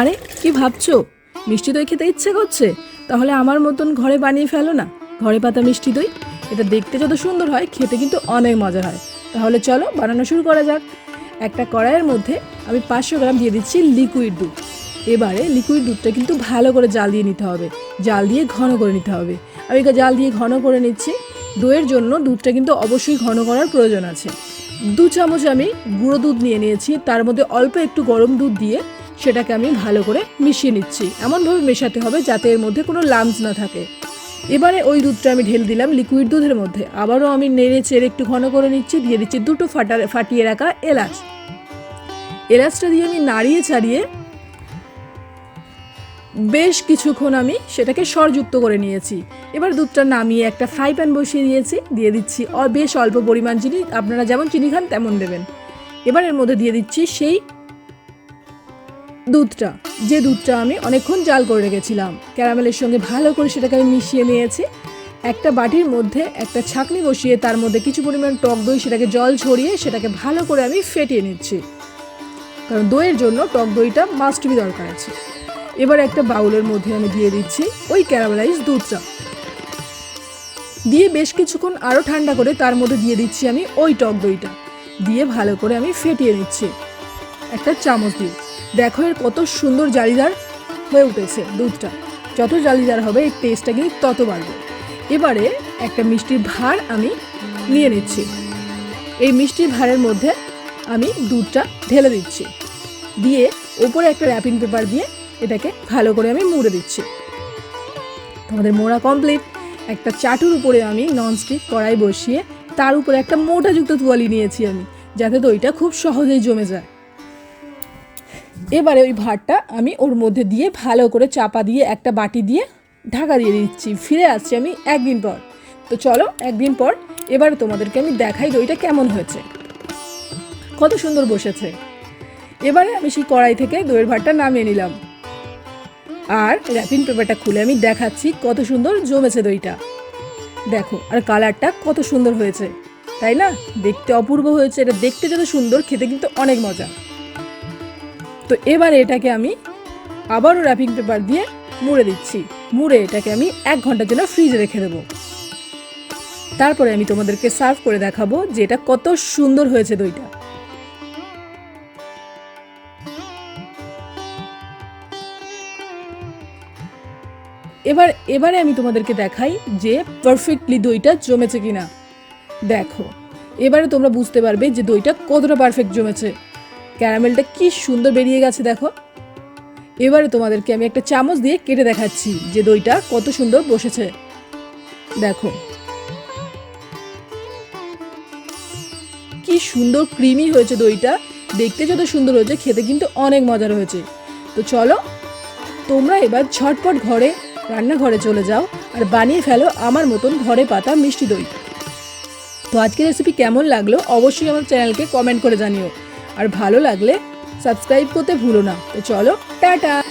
আরে, কি ভাবছ? মিষ্টি দই খেতে ইচ্ছে করছে? তাহলে আমার মতন ঘরে বানিয়ে ফেলো না। ঘরে পাতা মিষ্টি দই, এটা দেখতে যত সুন্দর হয়, খেতে কিন্তু অনেক মজা হয়। তাহলে চলো, বানানো শুরু করা যাক। একটা কড়াইয়ের মধ্যে আমি পাঁচশো গ্রাম দিয়ে দিচ্ছি লিকুইড দুধ। এবারে লিকুইড দুধটা কিন্তু ভালো করে জাল দিয়ে নিতে হবে। জাল দিয়ে ঘন করে নিতে হবে। আমি এটা জাল দিয়ে ঘন করে নিচ্ছি। দইয়ের জন্য দুধটা কিন্তু অবশ্যই ঘন করার প্রয়োজন আছে। দু চামচ আমি গুঁড়ো দুধ নিয়ে নিয়েছি। তার মধ্যে অল্প একটু গরম দুধ দিয়ে সেটাকে আমি ভালো করে মিশিয়ে নিচ্ছি। এমনভাবে মেশাতে হবে যাতে এর মধ্যে কোনো লামস না থাকে। এবারে ওই দুধটা আমি ঢেল দিলাম লিকুইড দুধের মধ্যে। আবারও আমি নেড়ে চেড়ে একটু ঘন করে নিচ্ছি, দিয়ে দিচ্ছি দুটো ফাটা, ফাটিয়ে রাখা এলাচ। এলাচটা দিয়ে আমি নাড়িয়ে ছাড়িয়ে বেশ কিছুক্ষণ আমি সেটাকে সরযুক্ত করে নিয়েছি। এবার দুধটা নামিয়ে একটা ফ্রাই প্যান বসিয়ে দিয়েছি দিয়ে দিচ্ছি বেশ অল্প পরিমাণ চিনি। আপনারা যেমন চিনি খান তেমন দেবেন। এবার এর মধ্যে দিয়ে দিচ্ছি সেই দুধটা। যে দুধটা আমি অনেকক্ষণ জাল করে রেখেছিলাম। ক্যারামেলের সঙ্গে ভালো করে সেটাকে আমি মিশিয়ে নিয়েছি। একটা বাটির মধ্যে একটা ছাকনি বসিয়ে তার মধ্যে কিছু পরিমাণ টক দই সেটাকে জল ছড়িয়ে সেটাকে ভালো করে আমি ফেটিয়ে নিচ্ছি। কারণ দইয়ের জন্য টক দইটা মাস্ট বি দরকার আছে। এবার একটা বাউলের মধ্যে আমি দিয়ে দিচ্ছি ওই ক্যারামেলাইজ দুধটা। দিয়ে বেশ কিছুক্ষণ আরও ঠান্ডা করে তার মধ্যে দিয়ে দিচ্ছি আমি ওই টক দইটা। দিয়ে ভালো করে আমি ফেটিয়ে নিচ্ছি। একটা চামচ দিয়ে। দেখো এর কত সুন্দর জালিদার হয়ে উঠেছে দুধটা। যত জালিদার হবে, এর টেস্টটা কিন্তু তত বাড়বে। এবারে একটা মিষ্টির ভার আমি নিয়ে নিচ্ছি। এই মিষ্টির ভারের মধ্যে আমি দুধটা ঢেলে দিচ্ছি। দিয়ে ওপরে একটা র্যাপিং পেপার দিয়ে এটাকে ভালো করে আমি মুড়ে দিচ্ছি। তোমাদের মোড়া কমপ্লিট একটা চাটুর উপরে আমি ননস্টিক কড়াই বসিয়ে তার উপরে একটা মোটাযুক্ত তুয়ালি নিয়েছি আমি, যাতে দইটা খুব সহজেই জমে যায়। এবারে ওই ভাতটা আমি ওর মধ্যে দিয়ে ভালো করে চাপা দিয়ে একটা বাটি দিয়ে ঢাকা দিয়ে দিচ্ছি। ফিরে আসছি আমি একদিন পর। তো চলো একদিন পর এবারে তোমাদেরকে আমি দেখাই দইটা কেমন হয়েছে। কত সুন্দর বসেছে। এবারে আমি সেই কড়াই থেকে দইয়ের ভাতটা নামিয়ে নিলাম। আর র্যাপিং পেপারটা খুলে আমি দেখাচ্ছি কত সুন্দর জমেছে দইটা। দেখো, আর কালারটা কত সুন্দর হয়েছে। তাই না? দেখতে অপূর্ব হয়েছে। এটা দেখতে যত সুন্দর, খেতে কিন্তু অনেক মজা। তো এবারে এটাকে আমি আবারও র্যাপিং পেপার দিয়ে মুড়ে দিচ্ছি। মুড়ে এটাকে আমি এক ঘণ্টার জন্য ফ্রিজে রেখে দেবো। তারপরে আমি তোমাদেরকে সার্ভ করে দেখাবো যে এটা কত সুন্দর হয়েছে দইটা। এবার, এবারে আমি তোমাদেরকে দেখাই যে পারফেক্টলি দইটা জমেছে কিনা। দেখো, এবারে তোমরা বুঝতে পারবে যে দইটা কতটা পারফেক্ট জমেছে। ক্যারামেলটা কি সুন্দর বেরিয়ে গেছে, দেখো। এবারে তোমাদেরকে আমি একটা চামচ দিয়ে কেটে দেখাচ্ছি যে দইটা কত সুন্দর বসেছে। দেখো। কি সুন্দর ক্রিমি হয়েছে দইটা। দেখতে যত সুন্দর হয়েছে, খেতে কিন্তু অনেক মজার হয়েছে। তো চলো, তোমরা এবার ঝটপট ঘরে, রান্নাঘরে চলে যাও আর বানিয়ে ফেলো আমার মতন ঘরে পাতা মিষ্টি দই। তো আজকের রেসিপি কেমন লাগল, অবশ্যই আমার চ্যানেলকে কমেন্ট করে জানিও। আর ভালো লাগলে সাবস্ক্রাইব করতে ভুলো না। তো চলো টাটা!